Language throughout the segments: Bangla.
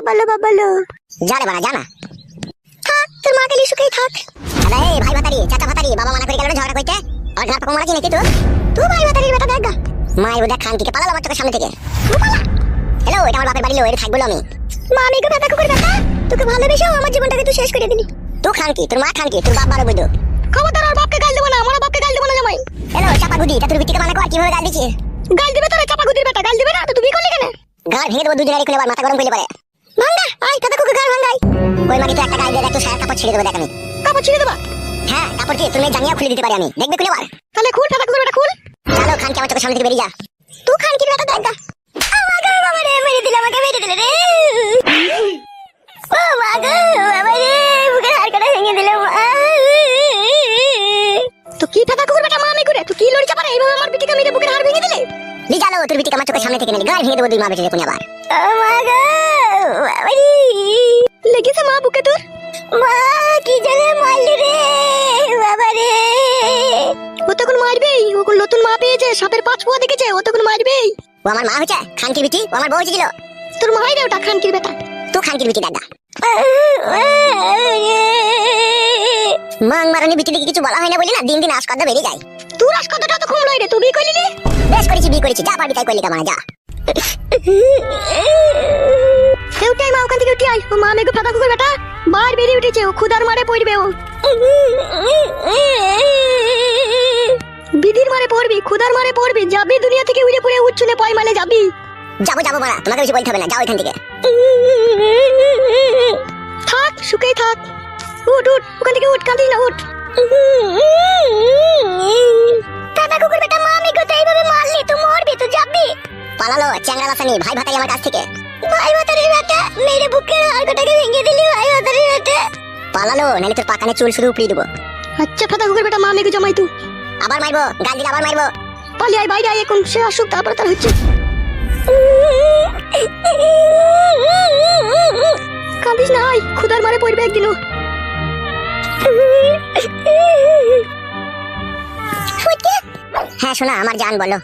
বাবালো বাবালো। রে বাড়া জানা। থাক তোর মা গেলি সুখেই থাক। আরে ভাই ভাতারি চাচা ভাতারি বাবা মানা করে গেল ঝগড়া করতে। আর ঘাট পাকা মারা কি নাকি তো তুই ভাই বাতারির বেটা দেখ গা। মায়ের ওদের খান থেকে পালালো আমার চোখের সামনে থেকে। হ্যালো এটা আমার বাপের বাড়ি লো এটা থাকব আমি। মা আমি গো বেটা কুকুর বেটা তোকে ভালোবেসে আমার জীবনটাকে তুই শেষ করে দিলি। তুই খান কি তোর মা খান কি তোর বাপ বারো বৈধ। খবরদার আর বাপকে গাল দেবো না আমার বাপকে গাল দেবো না জামাই। হ্যালো চাপা গুদি তা তোর বিটিকে মানা কর কীভাবে গাল দিচ্ছিস? গাল দিবে তোরা চাপা গুদির বেটা গাল দিবে না তো তুই করলি কেন? গাল ভেঙে দেবো দুজনের খুলে মাথা গরম করলে পারে। ভাঙ্গা! আই কাদা কুকুর গাল ভাঙ্গাই। ওই মাকে তো একটা গাল দিয়ে দেখ সারা কাপড় ছিঁড়ে দেবো দেখ আমি কাপড় ছিঁড়ে দেবা? হ্যাঁ কাপড় কি তুমি জানিয়ে খুলে দিতে পারি আমি। দেখবে খুলে বার তাহলে খুল কাদা কুকুর খুল। চলো খান কি আমার চোখের সামনে থেকে বেরিয়ে যা। তুই খান কি বেটা দেখ আমাকে বাবা রে মেরে দিলে আমাকে মেরে দিলে রে। ও মা বাবা রে বুকের ভেঙে দিলে তো কি কাদা কুকুর বেটা মা আমি করে তুই কি লড়ি চাপা এইভাবে আমার বিটিকে মেরে বুকের হাড় ভেঙে দিলে? লি জানো তোর বিটিকে আমার চোখের সামনে থেকে নিলে গাল ভেঙে দেবো দুই মা বেঁচে দেখুন আবার। লেগেছে মা বুকে তোর মা কি জানে মারলি রে বাবা রে ও তখন মারবেই ও নতুন মা পেয়েছে সাপের পাঁচ পোয়া দেখেছে ও তখন মারবেই ও আমার মা হচ্ছে খানকির বিটি ও আমার বউ ছিল তোর মাই রে ওটা খানকির বেটা তুই খানকির বিটি দাদা মাং মারানি বিটি দিকে কিছু বলা হয় না বলি না দিন দিন আসকদা বেরিয়ে যায় তুই রাস কতটা তো খুম লই রে তুই বিয়ে করলি রে বেশ করেছি বিয়ে করেছি যা পারবি তাই করলি কামানা যা কেউ টাইম ওখান থেকে উঠে আয়। ও মা মেঘে ফাঁকা কুকুর বেটা। বার বেরিয়ে উঠেছে ও খুদার মারে পড়বে ও। বিধির মারে পড়বি খুদার মারে পড়বি যাবি দুনিয়া থেকে উড়ে পড়ে উচ্ছলে পয় মালে যাবি। যাব যাব মারা তোমাকে বেশি বলতে হবে না যাও এখান থেকে। থাক সুখেই থাক। উঠ উঠ ওখান থেকে উঠ কাঁদিস না উঠ। চ্যাংড়া লাসানি ভাই ভাতাই আমার কাছ থেকে। ভাই বেটা মেরে বুকের হাড়টাকে ভেঙে দিলি ভাই বেটা পালালো তোর পাকানে চুল শুধু উপড়িয়ে দেবো। আচ্ছা বেটা মা জমাই তুই আবার মারবো গাল দিলে আবার মারবো। পালি আয় বাইরে আয় এখন সে আসুক তারপরে তার হচ্ছে। কাঁদিস না আয় খুদার মারে পড়বে একদিনও। হ্যাঁ শোনা আমার জান বলো।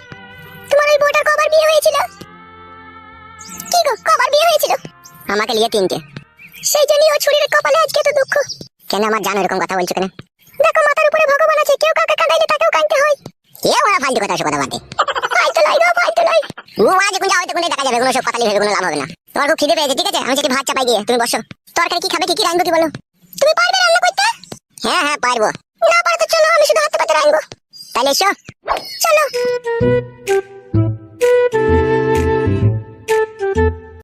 তোমার ওই বউটার কবার বিয়ে হয়েছিল? গো, কবার বিয়ে হয়েছিল। আমাকে নিয়ে তিনটে। সেই জন্যই ও ছুরির কপালে আজকে তো দুঃখ। কেন আমার জান এরকম কথা বলছো কেন? দেখো, মাথার উপরে ভগবান আছে, কেউ কাকে কাঁদাইলে তাকেও কাঁদতে হয়। এ ওরা ফালতু কথা কথা বাদে ফালতু লাই গো, ফালতু লাই। ও মা যখন যাও তখন দেখা যাবে, কোনো সব কথা লিখে কোনো লাভ হবে না। তোমার খুব খিদে পেয়েছে, ঠিক আছে? আমি সেটি ভাত চাপাই দিয়ে, তুমি বসো। তরকারি কি খাবে, কি কি রাখব কি বলো? তুমি পারবে রান্না করতে? হ্যাঁ হ্যাঁ পারব। না পারো তো চলো, আমি শুধু হাতে পাতে রাখব তাহলে এসো। চলো।